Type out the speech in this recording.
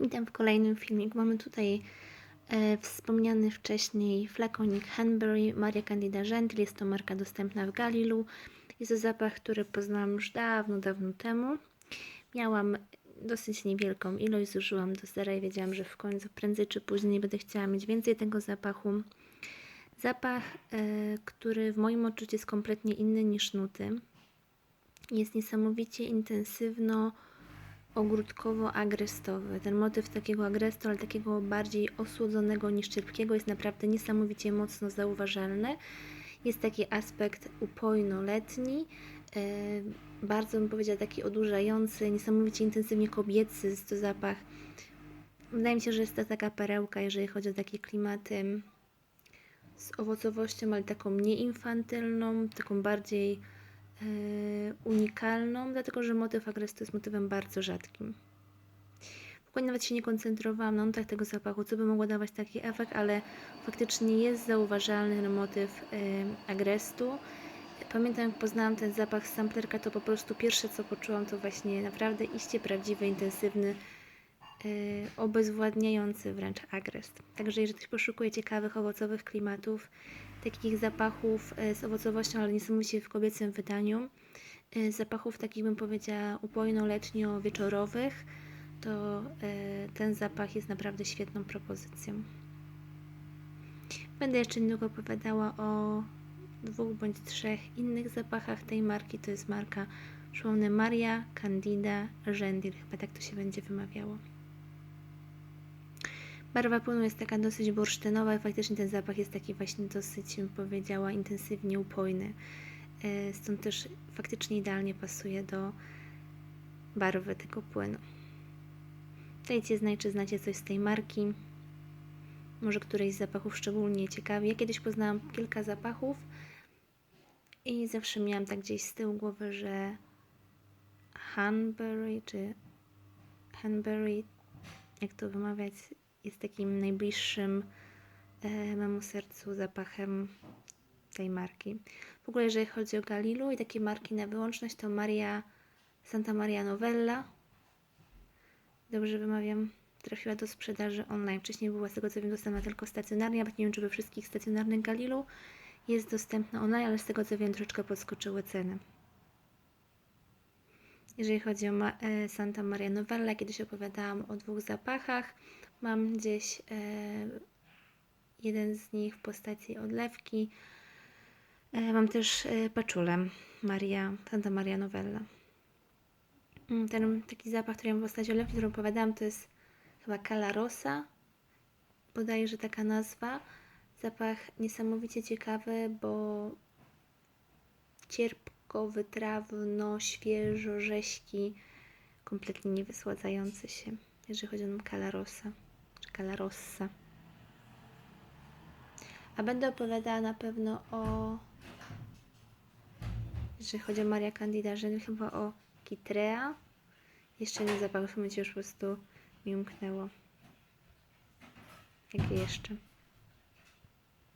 Witam w kolejnym filmiku. Mamy tutaj e, wspomniany wcześniej flakonik Hanbury Maria Candida Gentil. Jest to marka dostępna w Galilu. Jest to zapach, który poznałam już dawno, dawno temu. Miałam dosyć niewielką ilość, zużyłam do zera i wiedziałam, że w końcu prędzej czy później będę chciała mieć więcej tego zapachu. Zapach, e, który w moim odczuciu jest kompletnie inny niż nuty. Jest niesamowicie intensywno ogródkowo-agrestowy. Ten motyw takiego agrestu, ale takiego bardziej osłodzonego niż cierpkiego jest naprawdę niesamowicie mocno zauważalny. Jest taki aspekt upojno-letni, e, bardzo bym powiedziała taki odurzający, niesamowicie intensywnie kobiecy jest to zapach. Wydaje mi się, że jest to taka perełka, jeżeli chodzi o takie klimaty z owocowością, ale taką nieinfantylną, taką bardziej unikalną, dlatego że motyw agrestu jest motywem bardzo rzadkim. Ogóle nawet się nie koncentrowałam na nutach tego zapachu, co by mogło dawać taki efekt, ale faktycznie jest zauważalny ten motyw e, agrestu. Pamiętam, jak poznałam ten zapach z samplerka, to po prostu pierwsze, co poczułam, to właśnie naprawdę iście prawdziwy, intensywny, e, obezwładniający wręcz agrest. Także jeżeli ktoś poszukuje ciekawych, owocowych klimatów, takich zapachów e, z owocowością, ale niesamowicie w kobiecym wydaniu, e, zapachów takich bym powiedziała upojno-letnio-wieczorowych, to ten zapach jest naprawdę świetną propozycją. Będę jeszcze niedługo opowiadała o dwóch bądź trzech innych zapachach tej marki. To jest marka przypomnę Maria Candida Gentil, chyba tak to się będzie wymawiało. Barwa płynu jest taka dosyć bursztynowa i faktycznie ten zapach jest taki właśnie dosyć, bym powiedziała, intensywnie upojny. E, Stąd też faktycznie idealnie pasuje do barwy tego płynu. Dajcie znać, czy znacie coś z tej marki. Może któryś z zapachów szczególnie ciekawy. Ja kiedyś poznałam kilka zapachów i zawsze miałam tak gdzieś z tyłu głowy, że Hanbury czy Hanbury, jak to wymawiać, jest takim najbliższym e, memu sercu zapachem tej marki. W ogóle jeżeli chodzi o Galilu i takie marki na wyłączność, to Maria Santa Maria Novella, dobrze wymawiam, trafiła do sprzedaży online. Wcześniej była z tego co wiem dostępna tylko stacjonarnie, nawet nie wiem czy we wszystkich stacjonarnych Galilu jest dostępna online, ale z tego co wiem troszeczkę podskoczyły ceny. Jeżeli chodzi o Ma- e, Santa Maria Novella, kiedyś opowiadałam o dwóch zapachach. Mam gdzieś e, jeden z nich w postaci odlewki. E, mam też paczulę Maria, Santa Maria Novella. Mm, Ten taki zapach, który mam w postaci olewki, którą opowiadałam, to jest chyba Cala Rosa. Podaję, że taka nazwa. Zapach niesamowicie ciekawy, bo cierpko, wytrawno, świeżo, rześki, kompletnie nie wysładzający się, jeżeli chodzi o Cala Rosa, czy Cala Rossa. A będę opowiadała na pewno o, jeżeli chodzi o Maria Candida, że chyba o Kitrea. Jeszcze nie zapach, w momencie już po prostu mi umknęło. Jakie jeszcze?